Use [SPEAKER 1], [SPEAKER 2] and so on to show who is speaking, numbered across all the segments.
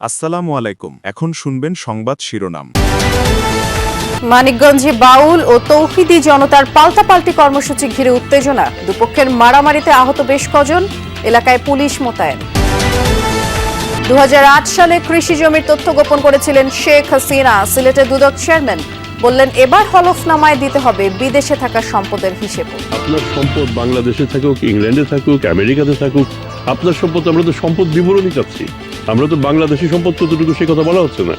[SPEAKER 1] আসসালামু আলাইকুম। এখন শুনবেন সংবাদ শিরোনাম।
[SPEAKER 2] মানিকগঞ্জে বাউল ও তৌহিদি জনতার পাল্টাপাল্টি কর্মসূচি ঘিরে উত্তেজনা। দুপক্ষের মারামারিতে আহত বেশ কজন, এলাকায় পুলিশ মোতায়েন। দু হাজার আট সালে কৃষি জমির তথ্য গোপন করেছিলেন শেখ হাসিনা, সিলেটের দুদক চেয়ারম্যান। বললেন এবার হলফনামায় দিতে হবে বিদেশে থাকা সম্পদের হিসেব।
[SPEAKER 3] আপনার সম্পদ বাংলাদেশে থাকুক ইংল্যান্ডে থাকুক আমেরিকাতে থাকুক আপনার সম্পদ আমরা তো সম্পদ বিবরণী চাচ্ছি। আমরা তো বাংলাদেশি সম্পদ কতটুকু সে কথা বলা হচ্ছে না।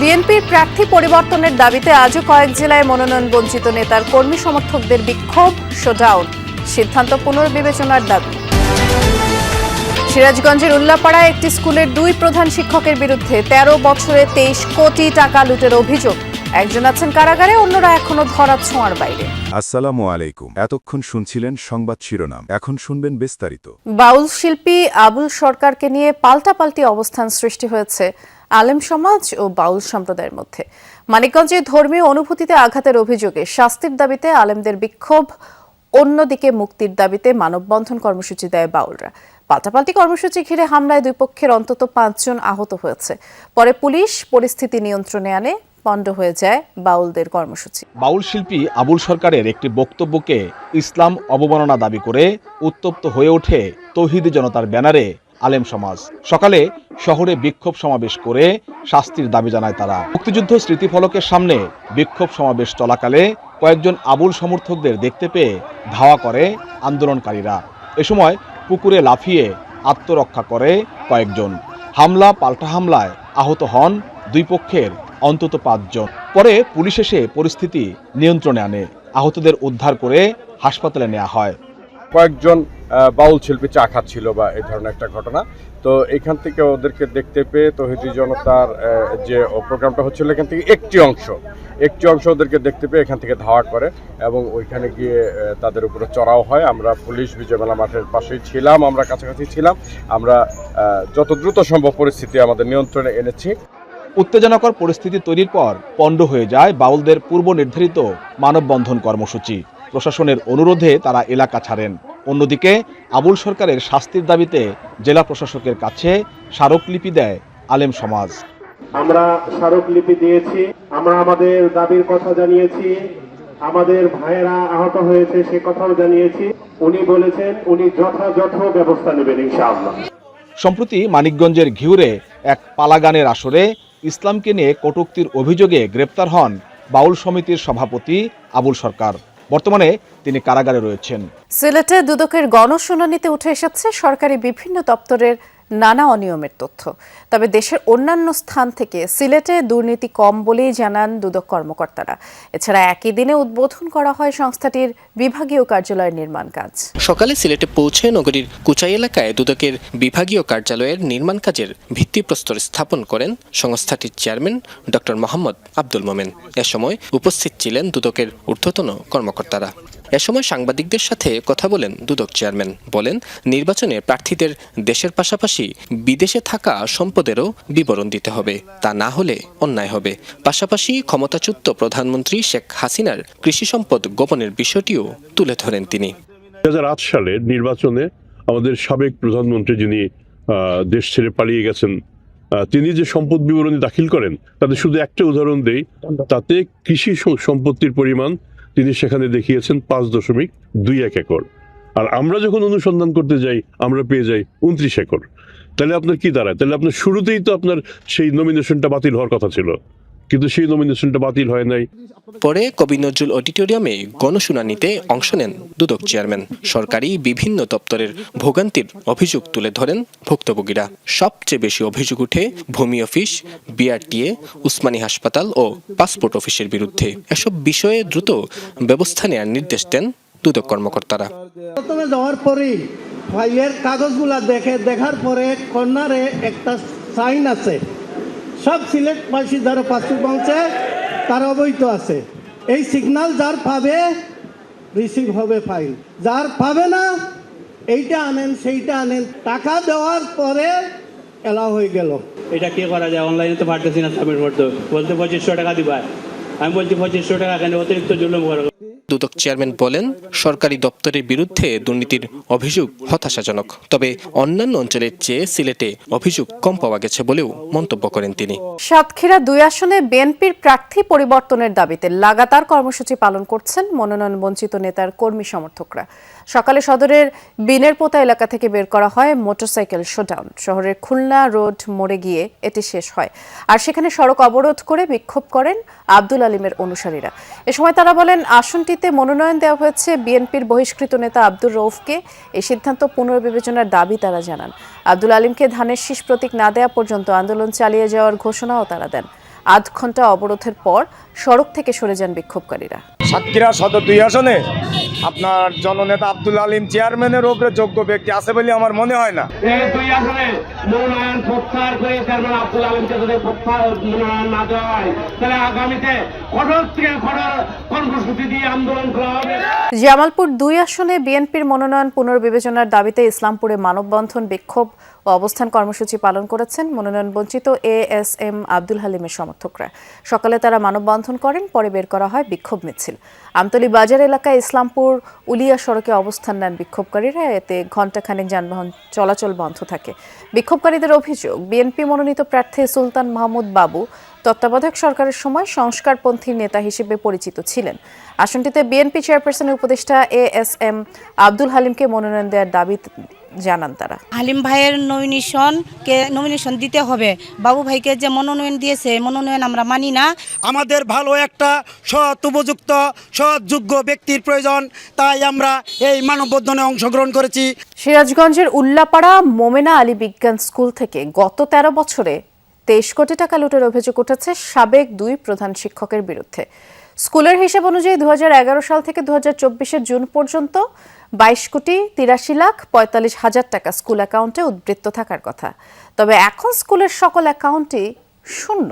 [SPEAKER 2] বিএনপির প্রার্থী পরিবর্তনের দাবিতে আজও কয়েক জেলায় মনোনয়ন বঞ্চিত নেতার কর্মী সমর্থকদের বিক্ষোভ শোডাউন সিদ্ধান্ত পুনর্বিবেচনার দাবি। সিরাজগঞ্জের উল্লাপাড়ায় একটি স্কুলের দুই প্রধান শিক্ষকের বিরুদ্ধে তেরো বছরে তেইশ কোটি টাকা লুটের অভিযোগ। একজন আছেন কারাগারে অন্যরা এখনও ধরা ছোঁয়ার বাইরে।
[SPEAKER 1] আসসালামু আলাইকুম। এতক্ষণ শুনছিলেন সংবাদ শিরোনাম। এখন শুনবেন বিস্তারিত।
[SPEAKER 2] বাউল শিল্পী আবুল সরকারকে নিয়ে পাল্টাপাল্টি অবস্থান সৃষ্টি হয়েছে আলেম সমাজ ও বাউল সম্প্রদায়ের মধ্যে। মানিকগঞ্জে ধর্মীয় অনুভূতিতে আঘাতের অভিযোগে শাস্তির দাবিতে আলেমদের বিক্ষোভ অন্যদিকে মুক্তির দাবিতে মানববন্ধন কর্মসূচি দেয় বাউলরা। পাল্টাপাল্টি কর্মসূচি ঘিরে হামলায় দুই পক্ষের অন্তত পাঁচজন আহত হয়েছে। পরে পুলিশ পরিস্থিতি নিয়ন্ত্রণে আনে, পণ্ড হয়ে যায় বাউলদের কর্মসূচি।
[SPEAKER 4] বাউল শিল্পী আবুল সরকারের একটি বক্তব্যকে ইসলাম অবমাননা দাবি করে উত্তপ্ত হয়ে ওঠে তৌহিদি জনতার ব্যানারে আলেম সমাজ। সকালে শহরে বিক্ষোভ সমাবেশ করে শাস্তির দাবি জানায় তারা। মুক্তিযুদ্ধ স্মৃতিফলকের সামনে বিক্ষোভ সমাবেশ চলাকালে কয়েকজন আবুল সমর্থকদের দেখতে পেয়ে ধাওয়া করে আন্দোলনকারীরা। এ সময় পুকুরে লাফিয়ে আত্মরক্ষা করে কয়েকজন। হামলা, পাল্টা হামলায় আহত হন দুই পক্ষের অন্তত পাঁচজন। পরে পুলিশ এসে পরিস্থিতি নিয়ন্ত্রণে আনে। আহতদের উদ্ধার করে হাসপাতালে নেওয়া হয়।
[SPEAKER 5] কয়েকজন বাউল শিল্পী চা খাচ্ছিল বা এই ধরনের একটা ঘটনা। তো এখান থেকে ওদেরকে দেখতে পেয়ে তহিদি জনতার যে প্রোগ্রামটা হচ্ছিল, এখান থেকে একটি অংশ একটি অংশ ওদেরকে দেখতে পেয়ে এখান থেকে ধাওয়া করে এবং ওইখানে গিয়ে তাদের উপরে চড়াও হয়। আমরা পুলিশ বিজয়মেলা মাঠের পাশেই ছিলাম, আমরা কাছাকাছি ছিলাম। আমরা যত দ্রুত সম্ভব পরিস্থিতি আমাদের নিয়ন্ত্রণে এনেছি।
[SPEAKER 4] উত্তেজনাকর পরিস্থিতি তৈরির পর পণ্ড হয়ে যায় বাউলদের পূর্ব নির্ধারিত মানববন্ধন কর্মসূচি। প্রশাসনের অনুরোধে তারা এলাকা ছাড়েন। অন্যদিকে আবুল সরকারের শাস্তির দাবিতে জেলা প্রশাসকের কাছে স্মারকলিপি দেয় আলেম সমাজ।
[SPEAKER 6] আমরা স্মারকলিপি দিয়েছি আমরা আমাদের দাবির কথা জানিয়েছি আমাদের ভাইয়েরা আহত হয়েছে সে কথাও জানিয়েছি। উনি বলেছেন উনি যথাযথ ব্যবস্থা নেবেন ইনশাআল্লাহ।
[SPEAKER 4] সম্প্রতি মানিকগঞ্জের ঘিউরে এক পালাগানের আসরে ইসলামকে নিয়ে কটূক্তির অভিযোগে গ্রেপ্তার হন বাউল সমিতির সভাপতি আবুল সরকার। বর্তমানে তিনি কারাগারে রয়েছেন।
[SPEAKER 2] সিলেটে দুদকের গণশুনানিতে উঠে এসেছে সরকারি বিভিন্ন দপ্তরের নানা অনিয়মের তথ্য। তবে দেশের অন্যান্য স্থান থেকে সিলেটে দুর্নীতি কম বলেই জানান দুদক কর্মকর্তারা। এছাড়া একই দিনে উদ্বোধন করা হয় সংস্থাটির বিভাগীয় কার্যালয়ের নির্মাণ কাজ।
[SPEAKER 7] সকালে সিলেটে পৌঁছে নগরীর কুচাই এলাকায় দুদকের বিভাগীয় কার্যালয়ের নির্মাণ কাজের ভিত্তিপ্রস্তর স্থাপন করেন সংস্থাটির চেয়ারম্যান ডক্টর মোহাম্মদ আব্দুল মোমেন। এ সময় উপস্থিত ছিলেন দুদকের ঊর্ধ্বতন কর্মকর্তারা। এ সময় সাংবাদিকদের সাথে কথা বলেন দুদক চেয়ারম্যান। বলেন নির্বাচনে প্রার্থীদের দেশের পাশাপাশি বিদেশে থাকা সম্পদেরও বিবরণ দিতে হবে। তা না হলে অন্যায় হবে। পাশাপাশি ক্ষমতাচ্যুত প্রধানমন্ত্রী শেখ হাসিনার কৃষি সম্পদ গোপনের বিষয়টিও তুলে ধরেন তিনি।
[SPEAKER 3] দু হাজার আট সালের নির্বাচনে আমাদের সাবেক প্রধানমন্ত্রী যিনি দেশ ছেড়ে পালিয়ে গেছেন তিনি যে সম্পদ বিবরণী দাখিল করেন, তাতে শুধু একটা উদাহরণ দেই, তাতে কৃষি সম্পত্তির পরিমাণ তিনি সেখানে দেখিয়েছেন পাঁচ দশমিক দুই এক একর। আর আমরা যখন অনুসন্ধান করতে যাই, আমরা পেয়ে যাই উনত্রিশ একর। তাহলে আপনার কি দাঁড়ায়? তাহলে আপনার শুরুতেই তো আপনার সেই নমিনেশনটা বাতিল হওয়ার কথা ছিল। কিন্তু সেই নমিনেশনটা বাতিল হয় নাই।
[SPEAKER 7] পরে কবি নজরুল অডিটোরিয়ামে গণশুনানিতে অংশ নেন দুদক চেয়ারম্যান। সরকারি বিভিন্ন দপ্তরের ভোগান্তির অভিযোগ তুলে ধরেন ভুক্তভোগীরা। সবচেয়ে বেশি অভিযোগ উঠে ভূমি অফিস বিআরটিএ উসমানী হাসপাতাল ও পাসপোর্ট অফিসের বিরুদ্ধে। এসব বিষয়ে দ্রুত ব্যবস্থা নেওয়ার নির্দেশ দেন দুদক কর্মকর্তারা।
[SPEAKER 8] প্রথমে যাওয়ার পরেই ফাইলের কাগজগুলা দেখে দেখার পরে কর্নারে একটা সাইন আছে। সব সিলেটবাসী যারা পাসপোর্ট পাচ্ছে তারা অবৈধ আছে। এই সিগন্যাল যার পাবে রিসিভ হবে ফাইল যার পাবে না, এইটা আনেন, সেইটা আনেন। টাকা দেওয়ার পরে এলা হয়ে গেল।
[SPEAKER 9] এটা কি করা যায়? অনলাইনে তো পারতেছি না সাবমিট করতে। বলতে পঁচিশশো টাকা দিবা। আমি বলছি পঁচিশশো টাকা কেন? অতিরিক্ত জুলুম করো।
[SPEAKER 7] দুদক চেয়ারম্যান বলেন, সরকারি দপ্তরের বিরুদ্ধে দুর্নীতির অভিযোগ হতাশাজনক। তবে অন্যান্য অঞ্চলের চেয়ে সিলেটে অভিযোগ কম পাওয়া গেছে বলেও মন্তব্য করেন তিনি।
[SPEAKER 2] সাতক্ষীরা দুই আসনে বিএনপির প্রার্থী পরিবর্তনের দাবিতে লাগাতার কর্মসূচি পালন করছেন মনোনয়ন বঞ্চিত নেতার কর্মী সমর্থকরা। সকালে সদরের বিনের পোতা এলাকা থেকে বের করা হয় মোটরসাইকেল শোডাউন। শহরের খুলনা রোড মোড়ে গিয়ে এটি শেষ হয়। আর সেখানে সড়ক অবরোধ করে বিক্ষোভ করেন আব্দুল আলিমের অনুসারীরা। এ সময় তারা বলেন আসনটিতে মনোনয়ন দেওয়া হয়েছে বিএনপির বহিষ্কৃত নেতা আব্দুর রৌফকে এই সিদ্ধান্ত পুনর্বিবেচনার দাবি তারা জানান। আব্দুল আলিমকে ধানের শীষ প্রতীক না দেওয়া পর্যন্ত আন্দোলন চালিয়ে যাওয়ার ঘোষণাও তারা দেন। আধ ঘণ্টা অবরোধের পর সড়ক থেকে সরে যান বিক্ষোভকারীরা।
[SPEAKER 10] সাতক্ষীরা সদর দুই আসনে আপনার জননেতা আব্দুল আলিম চেয়ারম্যানের উপরে যোগ্য ব্যক্তি আছে বলে আমার মনে হয় না।
[SPEAKER 6] এই দুই আসনে মনোনয়ন প্রত্যাহার করে চেয়ারম্যান আব্দুল আলমকে যদি মনোনয়ন না দেওয়া হয় তাহলে আগামীতে কঠোর থেকে কঠোর কর্মসূচি দিয়ে আন্দোলন করা হবে।
[SPEAKER 2] জামালপুর দুই আসনে বিএনপির মনোনয়ন পুনর্বিবেচনার দাবিতে ইসলামপুরে মানববন্ধন বিক্ষোভ ও অবস্থান কর্মসূচি পালন করেছেন মনোনয়ন বঞ্চিত এ এস এম আব্দুল হালিমের সমর্থকরা। সকালে তারা মানববন্ধন করেন পরে বের করা হয় বিক্ষোভ মিছিল। আমতলী বাজার এলাকায় ইসলামপুর উলিয়া সড়কে অবস্থান নেন বিক্ষোভকারীরা। এতে ঘণ্টাখানেক যানবাহন চলাচল বন্ধ থাকে। বিক্ষোভকারীদের অভিযোগ, বিএনপি মনোনীত প্রার্থী সুলতান মাহমুদ বাবু তত্ত্বাবধায়ক সরকারের সময় সংস্কারপন্থী নেতা হিসেবে পরিচিত ছিলেন। আসনটিতে বিএনপি চেয়ারপারসনের উপদেষ্টা এ এস এম আব্দুল হালিমকে মনোনয়ন দেওয়ার দাবি জানান তারা।
[SPEAKER 11] হালিম ভাইয়ের নমিনেশনকে নমিনেশন দিতে হবে। বাবু ভাইকে যে মনোনয়ন দিয়েছে মনোনয়ন আমরা মানি না।
[SPEAKER 8] আমাদের ভালো একটা সৎ উপযুক্ত সৎ যোগ্য ব্যক্তির প্রয়োজন তাই আমরা এই মানববন্ধনে অংশগ্রহণ করেছি।
[SPEAKER 2] সিরাজগঞ্জের উল্লাপাড়া মোমেনা আলী বিজ্ঞান স্কুল থেকে গত ১৩ বছরে তেইশ কোটি টাকা লুটের অভিযোগ উঠেছে সাবেক দুই প্রধান শিক্ষকের বিরুদ্ধে। স্কুলের হিসাব অনুযায়ী দু হাজার এগারো সাল থেকে দু হাজার জুন পর্যন্ত বাইশ কোটি তিরাশি লাখ পঁয়তাল্লিশ হাজার টাকা স্কুল অ্যাকাউন্টে উদ্বৃত্ত থাকার কথা। তবে এখন স্কুলের সকল অ্যাকাউন্টই শূন্য।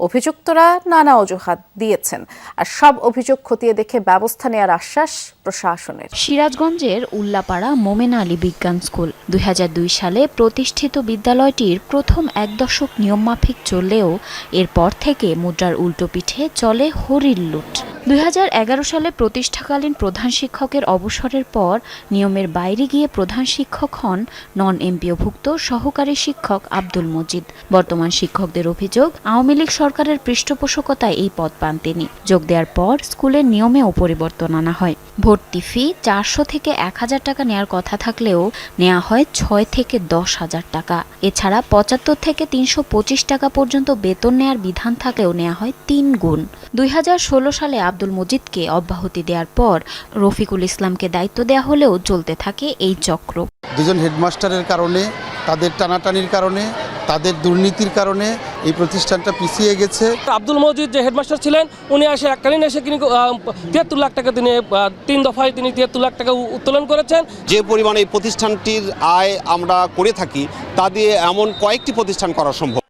[SPEAKER 2] অভিযুক্তরা নানা অজুহাত দিয়েছেন আর সব অভিযোগ খতিয়ে দেখে ব্যবস্থা নেওয়ার আশ্বাস প্রশাসনের।
[SPEAKER 12] সিরাজগঞ্জের উল্লাপাড়া মোমেন আলী বিজ্ঞান স্কুল দুই হাজার দুই সালে প্রতিষ্ঠিত বিদ্যালয়টির প্রথম এক দশক নিয়মমাফিক চললেও এরপর থেকে মুদ্রার উল্টো পিঠে চলে হরির লুট। দুই হাজার এগারো সালে প্রতিষ্ঠাকালীন প্রধান শিক্ষকের অবসরের পর নিয়মের বাইরে গিয়ে প্রধান শিক্ষক হন নন এমপিওভুক্ত সহকারী শিক্ষক আব্দুল মজিদ। বর্তমান শিক্ষকদের অভিযোগ, আওয়ামী লীগ সরকারের পৃষ্ঠপোষকতায় এই পদ পান তিনি। যোগ দেওয়ার পর স্কুলের নিয়মেও পরিবর্তন আনা হয়। ভর্তি ফি চারশো থেকে এক হাজার টাকা নেওয়ার কথা থাকলেও নেওয়া হয় ছয় থেকে দশ হাজার টাকা। এছাড়া পঁচাত্তর থেকে তিনশো পঁচিশ টাকা পর্যন্ত বেতন নেয়ার বিধান থাকলেও নেওয়া হয় তিন গুণ। দুই হাজার ষোলো সালে আব্দুল মজিদকে অব্যাহতি দেওয়ার পর রফিকুল ইসলামকে দায়িত্ব দেওয়া হলেও চলতে থাকে এই চক্র।
[SPEAKER 13] দুজন হেডমাস্টারের কারণে তাদের টানাটানির কারণে তাদের দুর্নীতির কারণে এই প্রতিষ্ঠানটা পিছিয়ে গেছে।
[SPEAKER 14] আব্দুল মজিদ যে হেডমাস্টার ছিলেন উনি এসে এককালীন এসে তিনি তিয়াত্তর লাখ টাকা তিনি তিন দফায় তিনি তিয়াত্তর লাখ টাকা উত্তোলন করেছেন।
[SPEAKER 15] যে পরিমাণে এই প্রতিষ্ঠানটির আয় আমরা করে থাকি তা দিয়ে এমন কয়েকটি প্রতিষ্ঠান করা সম্ভব।